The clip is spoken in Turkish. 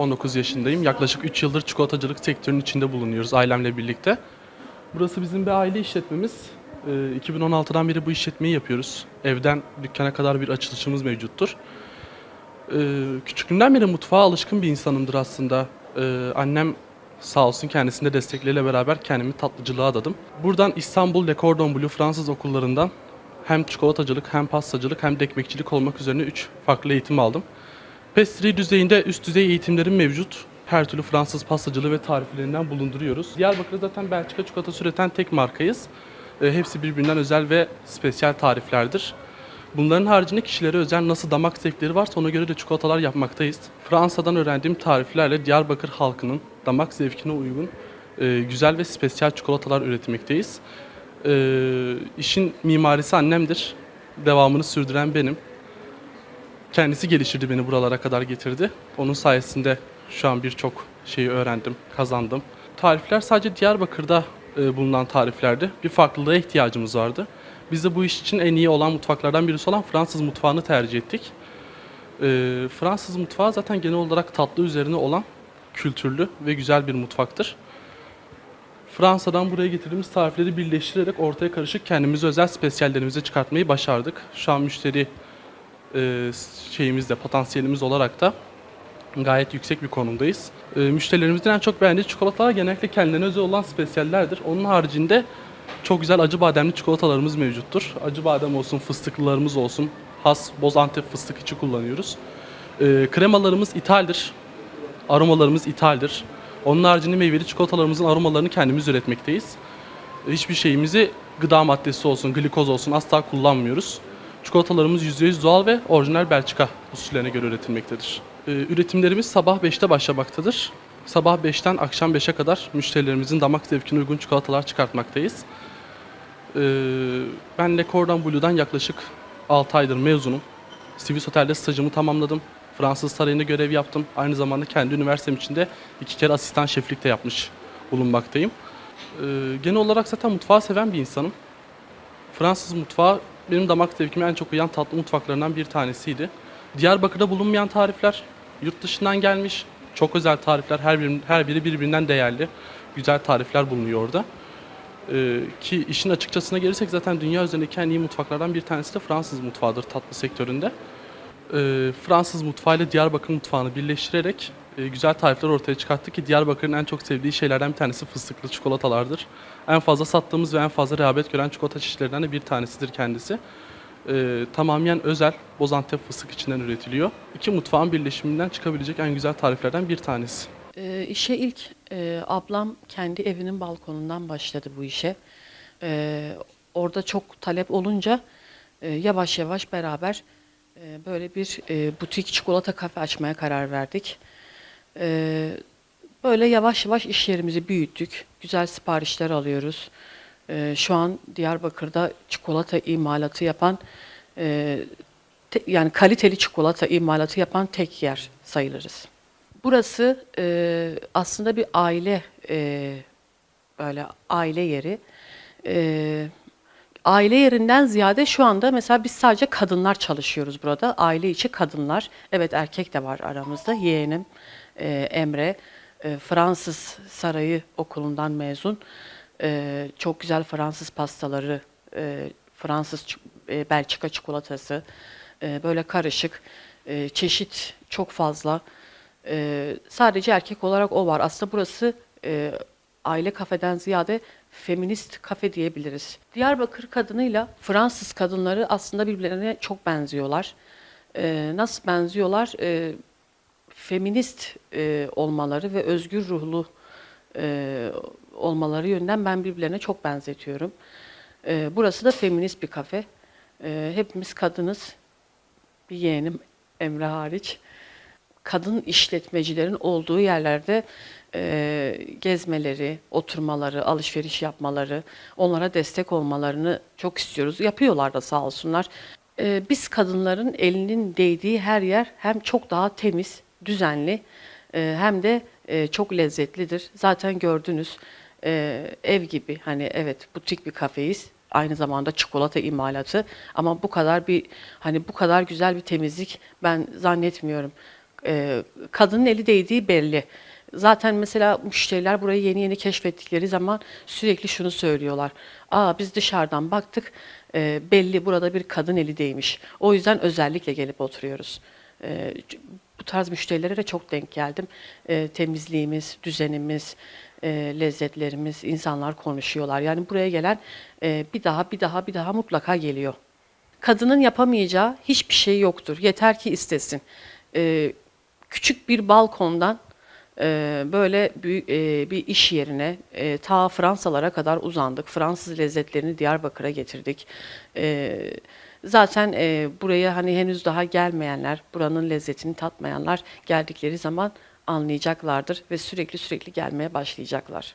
19 yaşındayım. Yaklaşık 3 yıldır çikolatacılık sektörünün içinde bulunuyoruz ailemle birlikte. Burası bizim bir aile işletmemiz. Ee, 2016'dan beri bu işletmeyi yapıyoruz. Evden dükkana kadar bir açılışımız mevcuttur. Ee, Küçüklüğümden beri mutfağa alışkın bir insanımdır aslında. Ee, Annem sağ olsun kendisinde destekleriyle beraber kendimi tatlıcılığa adadım. Buradan İstanbul Le Cordon Bleu Fransız okullarından hem çikolatacılık hem pastacılık hem de ekmekçilik olmak üzere 3 farklı eğitim aldım. Pastry düzeyinde üst düzey eğitimlerim mevcut. Her türlü Fransız pastacılığı ve tariflerinden bulunduruyoruz. Diyarbakır'da zaten Belçika çikolatası üreten tek markayız. E, hepsi birbirinden özel ve spesiyel tariflerdir. Bunların haricinde kişilere özel nasıl damak zevkleri varsa ona göre de çikolatalar yapmaktayız. Fransa'dan öğrendiğim tariflerle Diyarbakır halkının damak zevkine uygun e, güzel ve spesiyel çikolatalar üretmekteyiz. E, işin mimarisi annemdir. Devamını sürdüren benim. Kendisi geliştirdi beni buralara kadar getirdi. Onun sayesinde şu an birçok şeyi öğrendim, kazandım. Tarifler sadece Diyarbakır'da e, bulunan tariflerdi. Bir farklılığa ihtiyacımız vardı. Biz de bu iş için en iyi olan mutfaklardan birisi olan Fransız mutfağını tercih ettik. E, Fransız mutfağı zaten genel olarak tatlı üzerine olan kültürlü ve güzel bir mutfaktır. Fransa'dan buraya getirdiğimiz tarifleri birleştirerek ortaya karışık kendimize özel spesiyallerimizi çıkartmayı başardık. Şu an müşteri e, şeyimizde, potansiyelimiz olarak da gayet yüksek bir konumdayız. E, müşterilerimizin en çok beğendiği çikolatalar genellikle kendilerine özel olan spesiyallerdir. Onun haricinde çok güzel acı bademli çikolatalarımız mevcuttur. Acı badem olsun, fıstıklılarımız olsun, has boz antep fıstık içi kullanıyoruz. E, kremalarımız ithaldir. Aromalarımız ithaldir. Onun haricinde meyveli çikolatalarımızın aromalarını kendimiz üretmekteyiz. Hiçbir şeyimizi gıda maddesi olsun, glikoz olsun asla kullanmıyoruz. Çikolatalarımız %100 doğal ve orijinal Belçika usullerine göre üretilmektedir. Ee, Üretimlerimiz sabah 5'te başlamaktadır. Sabah 5'ten akşam 5'e kadar müşterilerimizin damak zevkine uygun çikolatalar çıkartmaktayız. Ee, Ben Le Cordon Bleu'dan yaklaşık 6 aydır mezunum. Swiss Otel'de stajımı tamamladım. Fransız Sarayı'nda görev yaptım. Aynı zamanda kendi üniversitem içinde iki kere asistan şeflik de yapmış bulunmaktayım. Ee, Genel olarak zaten mutfağı seven bir insanım. Fransız mutfağı benim damak zevkime en çok uyan tatlı mutfaklarından bir tanesiydi. Diyarbakır'da bulunmayan tarifler, yurt dışından gelmiş çok özel tarifler, her biri, her biri birbirinden değerli, güzel tarifler bulunuyor orada. Ee, ki işin açıkçasına gelirsek zaten dünya üzerindeki en iyi mutfaklardan bir tanesi de Fransız mutfağıdır tatlı sektöründe. Ee, Fransız mutfağıyla Diyarbakır mutfağını birleştirerek e, güzel tarifler ortaya çıkarttık ki Diyarbakır'ın en çok sevdiği şeylerden bir tanesi fıstıklı çikolatalardır. En fazla sattığımız ve en fazla rağbet gören çikolata çeşitlerinden de bir tanesidir kendisi. Ee, tamamen özel Bozantep fıstık içinden üretiliyor. İki mutfağın birleşiminden çıkabilecek en güzel tariflerden bir tanesi. Ee, işe ilk e, ablam kendi evinin balkonundan başladı bu işe. Ee, orada çok talep olunca e, yavaş yavaş beraber e, böyle bir e, butik çikolata kafe açmaya karar verdik. Ee, böyle yavaş yavaş iş yerimizi büyüttük. Güzel siparişler alıyoruz. Ee, şu an Diyarbakır'da çikolata imalatı yapan e, te- yani kaliteli çikolata imalatı yapan tek yer sayılırız. Burası e, aslında bir aile e, böyle aile yeri. E, aile yerinden ziyade şu anda mesela biz sadece kadınlar çalışıyoruz burada. Aile içi kadınlar. Evet erkek de var aramızda. Yeğenim e, Emre e, Fransız Sarayı Okulu'ndan mezun. E, çok güzel Fransız pastaları, e, Fransız e, Belçika çikolatası, e, böyle karışık, e, çeşit çok fazla. Ee, sadece erkek olarak o var. Aslında burası e, aile kafeden ziyade feminist kafe diyebiliriz. Diyarbakır kadınıyla Fransız kadınları aslında birbirlerine çok benziyorlar. Ee, nasıl benziyorlar? Ee, feminist e, olmaları ve özgür ruhlu e, olmaları yönden ben birbirlerine çok benzetiyorum. Ee, burası da feminist bir kafe. Ee, hepimiz kadınız. Bir yeğenim Emre hariç kadın işletmecilerin olduğu yerlerde e, gezmeleri, oturmaları, alışveriş yapmaları, onlara destek olmalarını çok istiyoruz. Yapıyorlar da sağ olsunlar. E, biz kadınların elinin değdiği her yer hem çok daha temiz, düzenli e, hem de e, çok lezzetlidir. Zaten gördünüz e, ev gibi hani evet butik bir kafeyiz aynı zamanda çikolata imalatı ama bu kadar bir hani bu kadar güzel bir temizlik ben zannetmiyorum. e, kadının eli değdiği belli. Zaten mesela müşteriler burayı yeni yeni keşfettikleri zaman sürekli şunu söylüyorlar. Aa biz dışarıdan baktık e, belli burada bir kadın eli değmiş. O yüzden özellikle gelip oturuyoruz. E, bu tarz müşterilere de çok denk geldim. E, temizliğimiz, düzenimiz, e, lezzetlerimiz, insanlar konuşuyorlar. Yani buraya gelen e, bir daha bir daha bir daha mutlaka geliyor. Kadının yapamayacağı hiçbir şey yoktur. Yeter ki istesin. E, küçük bir balkondan e, böyle büyük e, bir iş yerine e, ta Fransalara kadar uzandık. Fransız lezzetlerini Diyarbakır'a getirdik. E, zaten e, buraya hani henüz daha gelmeyenler, buranın lezzetini tatmayanlar geldikleri zaman anlayacaklardır ve sürekli sürekli gelmeye başlayacaklar.